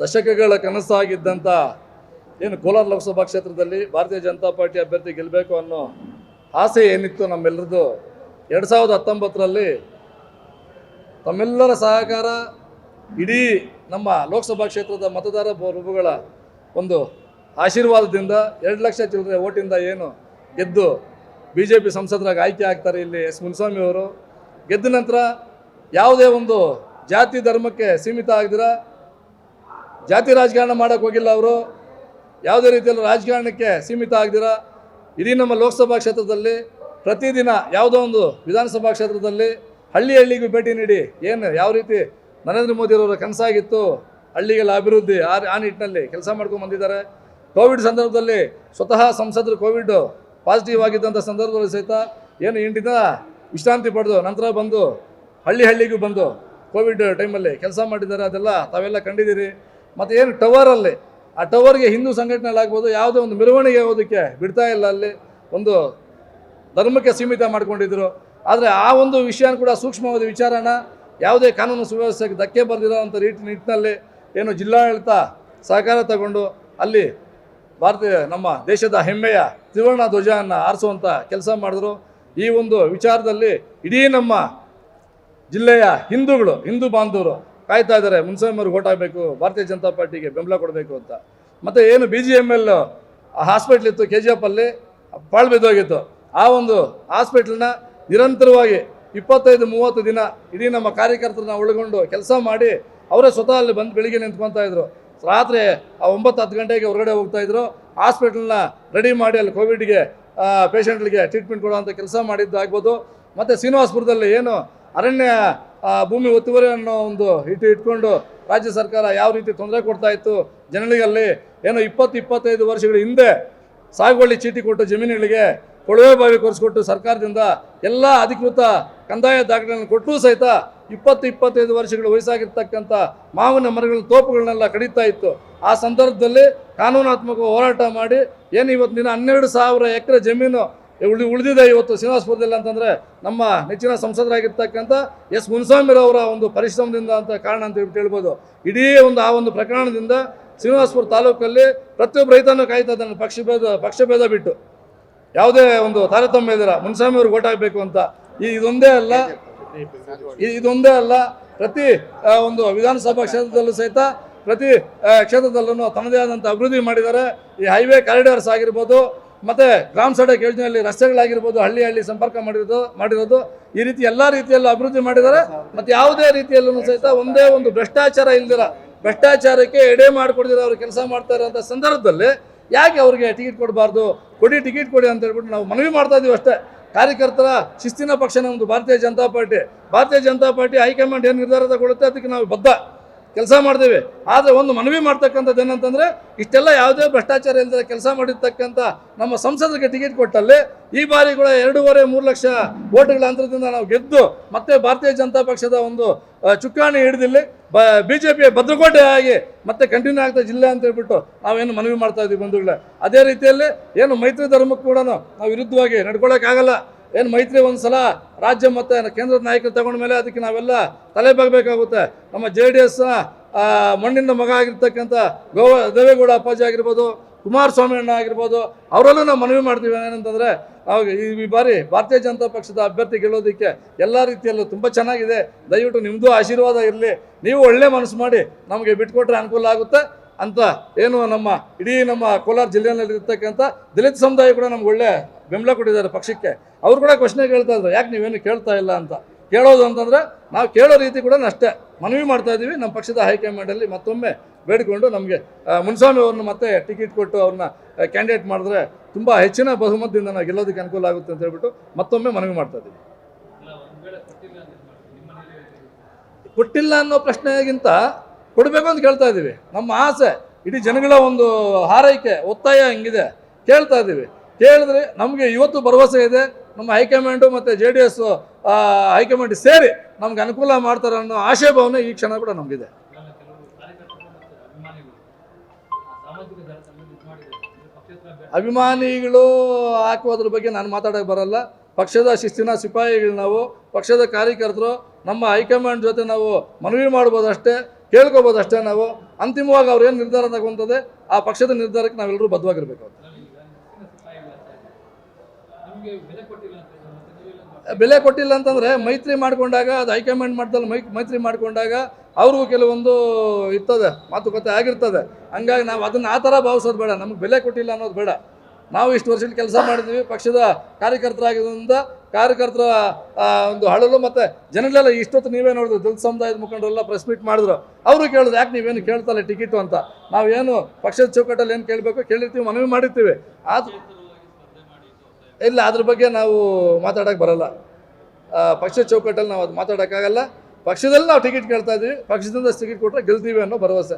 ದಶಕಗಳ ಕನಸಾಗಿದ್ದಂಥ ಏನು ಕೋಲಾರ ಲೋಕಸಭಾ ಕ್ಷೇತ್ರದಲ್ಲಿ ಭಾರತೀಯ ಜನತಾ ಪಾರ್ಟಿ ಅಭ್ಯರ್ಥಿ ಗೆಲ್ಲಬೇಕು ಅನ್ನೋ ಆಸೆ ಏನಿತ್ತು ನಮ್ಮೆಲ್ಲರದು ಎರಡು ಸಾವಿರದ ಹತ್ತೊಂಬತ್ತರಲ್ಲಿ ತಮ್ಮೆಲ್ಲರ ಸಹಕಾರ ಇಡೀ ನಮ್ಮ ಲೋಕಸಭಾ ಕ್ಷೇತ್ರದ ಮತದಾರ ಪ್ರಭುಗಳ ಒಂದು ಆಶೀರ್ವಾದದಿಂದ ಎರಡು ಲಕ್ಷ ಚಿಲ್ಲರೆ ಓಟಿಂದ ಏನು ಗೆದ್ದು ಬಿ ಜೆ ಪಿ ಸಂಸದರಾಗಿ ಆಯ್ಕೆ ಆಗ್ತಾರೆ ಇಲ್ಲಿ ಎಸ್ ಮುನಿಸ್ವಾಮಿ ಅವರು. ಗೆದ್ದ ನಂತರ ಯಾವುದೇ ಒಂದು ಜಾತಿ ಧರ್ಮಕ್ಕೆ ಸೀಮಿತ ಆಗದಿರ? ಜಾತಿ ರಾಜಕಾರಣ ಮಾಡೋಕ್ಕೆ ಹೋಗಿಲ್ಲ ಅವರು. ಯಾವುದೇ ರೀತಿಯಲ್ಲಿ ರಾಜಕಾರಣಕ್ಕೆ ಸೀಮಿತ ಆಗದಿರ. ಇಡೀ ನಮ್ಮ ಲೋಕಸಭಾ ಕ್ಷೇತ್ರದಲ್ಲಿ ಪ್ರತಿದಿನ ಯಾವುದೋ ಒಂದು ವಿಧಾನಸಭಾ ಕ್ಷೇತ್ರದಲ್ಲಿ ಹಳ್ಳಿ ಹಳ್ಳಿಗೂ ಭೇಟಿ ನೀಡಿ ಏನು ಯಾವ ರೀತಿ ನರೇಂದ್ರ ಮೋದಿಯವರ ಕನಸಾಗಿತ್ತು, ಹಳ್ಳಿಗಳ ಅಭಿವೃದ್ಧಿ ಆ ಆ ನಿಟ್ಟಿನಲ್ಲಿ ಕೆಲಸ ಮಾಡ್ಕೊಂಡು ಬಂದಿದ್ದಾರೆ. ಕೋವಿಡ್ ಸಂದರ್ಭದಲ್ಲಿ ಸ್ವತಃ ಸಂಸದರು ಕೋವಿಡ್ ಪಾಸಿಟಿವ್ ಆಗಿದ್ದಂಥ ಸಂದರ್ಭದಲ್ಲಿ ಸಹಿತ ಏನು ಇಂಡಿನ ವಿಶ್ರಾಂತಿ ಪಡೆದು ನಂತರ ಬಂದು ಹಳ್ಳಿ ಹಳ್ಳಿಗೂ ಬಂದು ಕೋವಿಡ್ ಟೈಮಲ್ಲಿ ಕೆಲಸ ಮಾಡಿದ್ದಾರೆ. ಅದೆಲ್ಲ ತಾವೆಲ್ಲ ಕಂಡಿದ್ದೀರಿ. ಮತ್ತು ಏನು ಟವರಲ್ಲಿ ಆ ಟವರ್ಗೆ ಹಿಂದೂ ಸಂಘಟನೆಯಲ್ಲಿ ಆಗ್ಬೋದು, ಯಾವುದೋ ಒಂದು ಮೆರವಣಿಗೆ ಹೋಗೋದಕ್ಕೆ ಬಿಡ್ತಾ ಇಲ್ಲ ಅಲ್ಲಿ. ಒಂದು ಧರ್ಮಕ್ಕೆ ಸೀಮಿತ ಮಾಡ್ಕೊಂಡಿದ್ರು. ಆದರೆ ಆ ಒಂದು ವಿಷಯನ ಕೂಡ ಸೂಕ್ಷ್ಮವಾದ ವಿಚಾರನ ಯಾವುದೇ ಕಾನೂನು ಸುವ್ಯವಸ್ಥೆಗೆ ಧಕ್ಕೆ ಬರೆದಿರೋ ಅಂಥ ರೀತಿ ನಿಟ್ಟಿನಲ್ಲಿ ಏನು ಜಿಲ್ಲಾಡಳಿತ ಸಹಕಾರ ತಗೊಂಡು ಅಲ್ಲಿ ಭಾರತೀಯ ನಮ್ಮ ದೇಶದ ಹೆಮ್ಮೆಯ ತ್ರಿವರ್ಣ ಧ್ವಜವನ್ನು ಆರಿಸುವಂಥ ಕೆಲಸ ಮಾಡಿದ್ರು. ಈ ಒಂದು ವಿಚಾರದಲ್ಲಿ ಇಡೀ ನಮ್ಮ ಜಿಲ್ಲೆಯ ಹಿಂದೂಗಳು, ಹಿಂದೂ ಬಾಂಧವರು ಕಾಯ್ತಾ ಇದ್ದಾರೆ ಮುನ್ಸ್ವಾಮಿಯವ್ರಿಗೆ ಓಟ್ ಆಗಬೇಕು ಭಾರತೀಯ ಜನತಾ ಪಾರ್ಟಿಗೆ ಬೆಂಬಲ ಕೊಡಬೇಕು ಅಂತ. ಮತ್ತು ಏನು B G M L hospital ಇತ್ತು ಕೆ ಜಿ ಎಫ್ ಅಲ್ಲಿ ಪಾಳು ಬಿದ್ದೋಗಿತ್ತು. ಆ ಒಂದು ಹಾಸ್ಪಿಟ್ಲನ್ನ ನಿರಂತರವಾಗಿ ಇಪ್ಪತ್ತೈದು, ಮೂವತ್ತು ದಿನ ಇಡೀ ನಮ್ಮ ಕಾರ್ಯಕರ್ತರನ್ನ ಉಳ್ಕೊಂಡು ಕೆಲಸ ಮಾಡಿ ಅವರೇ ಸ್ವತಃ ಅಲ್ಲಿ ಬಂದು ಬೆಳಿಗ್ಗೆ ನಿಂತ್ಕೊತಾ ಇದ್ರು. ರಾತ್ರಿ ಆ ಒಂಬತ್ತು, ಹತ್ತು ಗಂಟೆಗೆ ಹೊರಗಡೆ ಹೋಗ್ತಾ ಇದ್ರು. ಹಾಸ್ಪಿಟ್ಲನ್ನ ರೆಡಿ ಮಾಡಿ ಅಲ್ಲಿ ಕೋವಿಡ್ಗೆ ಪೇಷಂಟ್ಗಳಿಗೆ ಟ್ರೀಟ್ಮೆಂಟ್ ಕೊಡುವಂಥ ಕೆಲಸ ಮಾಡಿದ್ದಾಗ್ಬೋದು. ಮತ್ತು ಶ್ರೀನಿವಾಸಪುರದಲ್ಲಿ ಏನು ಅರಣ್ಯ ಭೂಮಿ ಒತ್ತುವರಿ ಅನ್ನೋ ಒಂದು ಇಟ್ಟು ಇಟ್ಕೊಂಡು ರಾಜ್ಯ ಸರ್ಕಾರ ಯಾವ ರೀತಿ ತೊಂದರೆ ಕೊಡ್ತಾ ಇತ್ತು ಜನಗಳಿಗಲ್ಲಿ ಏನು ಇಪ್ಪತ್ತು ಇಪ್ಪತ್ತೈದು ವರ್ಷಗಳ ಹಿಂದೆ ಸಾಗುವಳಿ ಚೀಟಿ ಕೊಟ್ಟು ಜಮೀನುಗಳಿಗೆ ಕೊಳವೆ ಬಾವಿ ಕೊರೆಸ್ಕೊಟ್ಟು ಸರ್ಕಾರದಿಂದ ಎಲ್ಲ ಅಧಿಕೃತ ಕಂದಾಯ ದಾಖಲೆಗಳನ್ನು ಕೊಟ್ಟರೂ ಸಹಿತ ಇಪ್ಪತ್ತು ಇಪ್ಪತ್ತೈದು ವರ್ಷಗಳ ವಯಸ್ಸಾಗಿರ್ತಕ್ಕಂಥ ಮಾವಿನ ಮರಗಳ ತೋಪುಗಳನ್ನೆಲ್ಲ ಕಡಿತಾ ಇತ್ತು. ಆ ಸಂದರ್ಭದಲ್ಲಿ ಕಾನೂನಾತ್ಮಕ ಹೋರಾಟ ಮಾಡಿ ಏನು ಇವತ್ತು ದಿನ ಹನ್ನೆರಡು ಸಾವಿರ ಎಕರೆ ಜಮೀನು ಉಳಿ ಉಳಿದಿದೆ ಇವತ್ತು ಶ್ರೀನಿವಾಸಪುರದಲ್ಲಿ ಅಂತಂದರೆ ನಮ್ಮ ನೆಚ್ಚಿನ ಸಂಸದರಾಗಿರ್ತಕ್ಕಂಥ ಎಸ್ ಮುನ್ಸಾಮಿರವರ ಒಂದು ಪರಿಶ್ರಮದಿಂದ ಅಂತ ಕಾರಣ ಅಂತ ಹೇಳ್ಬೋದು. ಇಡೀ ಒಂದು ಆ ಒಂದು ಪ್ರಕರಣದಿಂದ ಶ್ರೀನಿವಾಸಪುರ ತಾಲೂಕಲ್ಲಿ ಪ್ರತಿಯೊಬ್ಬ ರೈತನೂ ಕಾಯ್ತಾ ಇದ್ದಾನೆ ಪಕ್ಷಭೇದ ಪಕ್ಷಭೇದ ಬಿಟ್ಟು. ಯಾವುದೇ ಒಂದು ತಾರತಮ್ಯ ಇದ್ದೀರ? ಮುನ್ಸಾಮಿ ಅವರು ಹಾಕಬೇಕು ಅಂತ. ಈ ಇದೊಂದೇ ಅಲ್ಲ ಇದೊಂದೇ ಅಲ್ಲ, ಪ್ರತಿ ಒಂದು ವಿಧಾನಸಭಾ ಕ್ಷೇತ್ರದಲ್ಲೂ ಸಹಿತ ಪ್ರತಿ ಕ್ಷೇತ್ರದಲ್ಲೂ ತನ್ನದೇ ಆದಂಥ ಅಭಿವೃದ್ಧಿ ಮಾಡಿದ್ದಾರೆ. ಈ ಹೈವೇ ಕಾರಿಡಾರ್ಸ್ ಆಗಿರ್ಬೋದು ಮತ್ತು ಗ್ರಾಮ ಸಡಕ್ ಯೋಜನೆಯಲ್ಲಿ ರಸ್ತೆಗಳಾಗಿರ್ಬೋದು, ಹಳ್ಳಿ ಹಳ್ಳಿ ಸಂಪರ್ಕ ಮಾಡಿರೋದು ಮಾಡಿರೋದು, ಈ ರೀತಿ ಎಲ್ಲ ರೀತಿಯಲ್ಲೂ ಅಭಿವೃದ್ಧಿ ಮಾಡಿದ್ದಾರೆ. ಮತ್ತು ಯಾವುದೇ ರೀತಿಯಲ್ಲೂ ಸಹಿತ ಒಂದೇ ಒಂದು ಭ್ರಷ್ಟಾಚಾರ ಇಲ್ದಿರ, ಭ್ರಷ್ಟಾಚಾರಕ್ಕೆ ಎಡೆ ಮಾಡಿಕೊಡ್ದಿರ ಅವರು ಕೆಲಸ ಮಾಡ್ತಾ ಇರೋಂಥ ಸಂದರ್ಭದಲ್ಲಿ ಯಾಕೆ ಅವ್ರಿಗೆ ಟಿಕೆಟ್ ಕೊಡಬಾರ್ದು? ಕೊಡಿ, ಟಿಕೆಟ್ ಕೊಡಿ ಅಂತ ಹೇಳ್ಬಿಟ್ಟು ನಾವು ಮನವಿ ಮಾಡ್ತಾ ಇದ್ದೀವಿ ಅಷ್ಟೇ. ಕಾರ್ಯಕರ್ತರ ಶಿಸ್ತಿನ ಪಕ್ಷ ನಮ್ಮದು ಭಾರತೀಯ ಜನತಾ ಪಾರ್ಟಿ. ಭಾರತೀಯ ಜನತಾ ಪಾರ್ಟಿ ಹೈಕಮಾಂಡ್ ಏನು ನಿರ್ಧಾರ ತಗೊಳುತ್ತೆ ಅದಕ್ಕೆ ನಾವು ಬದ್ಧ. ಕೆಲಸ ಮಾಡ್ತೇವೆ. ಆದರೆ ಒಂದು ಮನವಿ ಮಾಡ್ತಕ್ಕಂಥದ್ದು ಏನಂತಂದರೆ, ಇಷ್ಟೆಲ್ಲ ಯಾವುದೇ ಭ್ರಷ್ಟಾಚಾರ ಇಲ್ಲದೆ ಕೆಲಸ ಮಾಡಿರ್ತಕ್ಕಂಥ ನಮ್ಮ ಸಂಸದರಿಗೆ ಟಿಕೆಟ್ ಕೊಟ್ಟಲ್ಲಿ, ಈ ಬಾರಿ ಕೂಡ ಎರಡೂವರೆ, ಮೂರು ಲಕ್ಷ ಓಟ್ಗಳ ಅಂತರದಿಂದ ನಾವು ಗೆದ್ದು, ಮತ್ತೆ ಭಾರತೀಯ ಜನತಾ ಪಕ್ಷದ ಒಂದು ಚುಕ್ಕಾಣಿ ಹಿಡಿದಿಲ್ಲಿ, ಬ ಬಿ ಜೆ ಪಿಯ ಭದ್ರಕೋಟೆ ಆಗಿ ಮತ್ತೆ ಕಂಟಿನ್ಯೂ ಆಗ್ತಾ ಜಿಲ್ಲೆ ಅಂತ ಹೇಳ್ಬಿಟ್ಟು ನಾವೇನು ಮನವಿ ಮಾಡ್ತಾ ಇದ್ದೀವಿ ಬಂಧುಗಳೇ. ಅದೇ ರೀತಿಯಲ್ಲಿ ಏನು ಮೈತ್ರಿ ಧರ್ಮಕ್ಕೆ ಕೂಡ ನಾವು ವಿರುದ್ಧವಾಗಿ ನಡ್ಕೊಳ್ಳೋಕ್ಕಾಗಲ್ಲ ಏನು ಮೈತ್ರಿ ಒಂದು ಸಲ ರಾಜ್ಯ ಮತ್ತು ಕೇಂದ್ರದ ನಾಯಕರು ತಗೊಂಡ ಮೇಲೆ ಅದಕ್ಕೆ ನಾವೆಲ್ಲ ತಲೆ ಬಾಗಬೇಕಾಗುತ್ತೆ. ನಮ್ಮ ಜೆ ಡಿ ಎಸ್ನ ಮಣ್ಣಿನ ಮಗ ಆಗಿರ್ತಕ್ಕಂಥ ಗೋವ ದೇವೇಗೌಡ ಅಪ್ಪಾಜಿ ಆಗಿರ್ಬೋದು, ಕುಮಾರಸ್ವಾಮಿ ಅಣ್ಣ ಆಗಿರ್ಬೋದು, ಅವರಲ್ಲೂ ನಾವು ಮನವಿ ಮಾಡ್ತೀವಿ ಏನಂತಂದರೆ, ನಾವು ಈ ಬಾರಿ ಭಾರತೀಯ ಜನತಾ ಪಕ್ಷದ ಅಭ್ಯರ್ಥಿ ಗೆಲ್ಲೋದಕ್ಕೆ ಎಲ್ಲ ರೀತಿಯಲ್ಲೂ ತುಂಬ ಚೆನ್ನಾಗಿದೆ. ದಯವಿಟ್ಟು ನಿಮ್ಮದು ಆಶೀರ್ವಾದ ಇರಲಿ. ನೀವು ಒಳ್ಳೆ ಮನಸ್ಸು ಮಾಡಿ ನಮಗೆ ಬಿಟ್ಕೊಟ್ರೆ ಅನುಕೂಲ ಆಗುತ್ತೆ. ಅಂತ ಏನು ನಮ್ಮ ಇಡೀ ನಮ್ಮ ಕೋಲಾರ ಜಿಲ್ಲೆಯಲ್ಲಿ ಇರ್ತಕ್ಕಂಥ ದಲಿತ ಸಮುದಾಯ ಕೂಡ ನಮ್ಗೆ ಒಳ್ಳೆ ಬೆಂಬಲ ಕೊಟ್ಟಿದ್ದಾರೆ ಪಕ್ಷಕ್ಕೆ. ಅವ್ರು ಕೂಡ ಪ್ರಶ್ನೆ ಕೇಳ್ತಾ ಇದ್ರು ಯಾಕೆ ನೀವೇನು ಕೇಳ್ತಾ ಇಲ್ಲ ಅಂತ. ಕೇಳೋದು ಅಂತಂದರೆ ನಾವು ಕೇಳೋ ರೀತಿ ಕೂಡ ಅಷ್ಟೇ. ಮನವಿ ಮಾಡ್ತಾ ಇದ್ದೀವಿ ನಮ್ಮ ಪಕ್ಷದ ಹೈಕಮಾಂಡಲ್ಲಿ ಮತ್ತೊಮ್ಮೆ ಬೇಡಿಕೊಂಡು ನಮಗೆ ಮುನ್ಸ್ವಾಮಿ ಅವ್ರನ್ನ ಮತ್ತೆ ಟಿಕೆಟ್ ಕೊಟ್ಟು ಅವ್ರನ್ನ ಕ್ಯಾಂಡಿಡೇಟ್ ಮಾಡಿದ್ರೆ ತುಂಬ ಹೆಚ್ಚಿನ ಬಹುಮತದಿಂದ ನಾವು ಗೆಲ್ಲೋದಕ್ಕೆ ಅನುಕೂಲ ಆಗುತ್ತೆ ಅಂತ ಹೇಳ್ಬಿಟ್ಟು ಮತ್ತೊಮ್ಮೆ ಮನವಿ ಮಾಡ್ತಾ ಇದ್ದೀವಿ. ಕೊಟ್ಟಿಲ್ಲ ಅನ್ನೋ ಪ್ರಶ್ನೆಗಿಂತ ಕೊಡಬೇಕು ಅಂತ ಕೇಳ್ತಾ ಇದ್ದೀವಿ. ನಮ್ಮ ಆಸೆ, ಇಡೀ ಜನಗಳ ಒಂದು ಹಾರೈಕೆ, ಒತ್ತಾಯ ಹಿಂಗಿದೆ. ಕೇಳ್ತಾ ಇದ್ದೀವಿ. ಕೇಳಿದ್ರೆ ನಮಗೆ ಇವತ್ತು ಭರವಸೆ ಇದೆ. ನಮ್ಮ ಹೈಕಮಾಂಡು ಮತ್ತು ಜೆ ಡಿ ಎಸ್ ಹೈಕಮಾಂಡ್ ಸೇರಿ ನಮ್ಗೆ ಅನುಕೂಲ ಮಾಡ್ತಾರೆ ಅನ್ನೋ ಆಶಯ ಭಾವನೆ ಈ ಕ್ಷಣ ಕೂಡ ನಮಗಿದೆ. ಅಭಿಮಾನಿಗಳು ಹಾಕುವುದ್ರ ಬಗ್ಗೆ ನಾನು ಮಾತಾಡೋಕೆ ಬರಲ್ಲ. ಪಕ್ಷದ ಶಿಸ್ತಿನ ಸಿಪಾಯಿಗಳು ನಾವು, ಪಕ್ಷದ ಕಾರ್ಯಕರ್ತರು, ನಮ್ಮ ಹೈಕಮಾಂಡ್ ಜೊತೆ ನಾವು ಮನವಿ ಮಾಡ್ಬೋದು ಅಷ್ಟೇ ಕೇಳ್ಕೊಬೋದು ಅಷ್ಟೇ ನಾವು. ಅಂತಿಮವಾಗಿ ಅವ್ರು ಏನು ನಿರ್ಧಾರ ತಗೊಂತದೆ, ಆ ಪಕ್ಷದ ನಿರ್ಧಾರಕ್ಕೆ ನಾವೆಲ್ಲರೂ ಬದ್ಧವಾಗಿರ್ಬೇಕು ಬೆಲೆ ಕೊಟ್ಟಿಲ್ಲ ಅಂತಂದರೆ ಮೈತ್ರಿ ಮಾಡ್ಕೊಂಡಾಗ, ಅದು ಹೈಕಮಾಂಡ್ ಮಾಡ್ದಲ್ಲಿ ಮೈ, ಮೈತ್ರಿ ಮಾಡ್ಕೊಂಡಾಗ ಅವ್ರಿಗೂ ಕೆಲವೊಂದು ಇರ್ತದೆ, ಮಾತುಕತೆ ಆಗಿರ್ತದೆ. ಹಂಗಾಗಿ ನಾವು ಅದನ್ನು ಆ ಥರ ಭಾವಿಸೋದು ಬೇಡ. ನಮಗೆ ಬೆಲೆ ಕೊಟ್ಟಿಲ್ಲ ಅನ್ನೋದು ಬೇಡ. ನಾವು ಇಷ್ಟು ವರ್ಷದಲ್ಲಿ ಕೆಲಸ ಮಾಡಿದ್ವಿ ಪಕ್ಷದ ಕಾರ್ಯಕರ್ತರಾಗಿದ್ದರಿಂದ ಕಾರ್ಯಕರ್ತರ ಒಂದು ಹಳಲು ಮತ್ತು ಜನಗಳೆಲ್ಲ ಇಷ್ಟೊತ್ತು ನೀವೇ ನೋಡಿದ್ರು, ದಲಿತ ಸಮುದಾಯದ ಮುಖಂಡರೆಲ್ಲ ಪ್ರೆಸ್ ಮೀಟ್ ಮಾಡಿದ್ರು. ಅವರು ಕೇಳಿದ್ರು, ಯಾಕೆ ನೀವೇನು ಕೇಳ್ತಲ್ಲ ಟಿಕೆಟು ಅಂತ. ನಾವೇನು ಪಕ್ಷದ ಚೌಕಟ್ಟಲ್ಲಿ ಏನು ಕೇಳಬೇಕು ಕೇಳಿರ್ತೀವಿ, ಮನವಿ ಮಾಡಿರ್ತೀವಿ. ಅದು ಇಲ್ಲ, ಅದ್ರ ಬಗ್ಗೆ ನಾವು ಮಾತಾಡೋಕೆ ಬರಲ್ಲ. ಪಕ್ಷದ ಚೌಕಟ್ಟಲ್ಲಿ ನಾವು ಅದು ಮಾತಾಡೋಕ್ಕಾಗಲ್ಲ. ಪಕ್ಷದಲ್ಲಿ ನಾವು ಟಿಕೆಟ್ ಕೇಳ್ತಾ ಇದ್ದೀವಿ, ಪಕ್ಷದಿಂದ ಟಿಕೆಟ್ ಕೊಟ್ಟರೆ ಗೆಲ್ತೀವಿ ಅನ್ನೋ ಭರವಸೆ.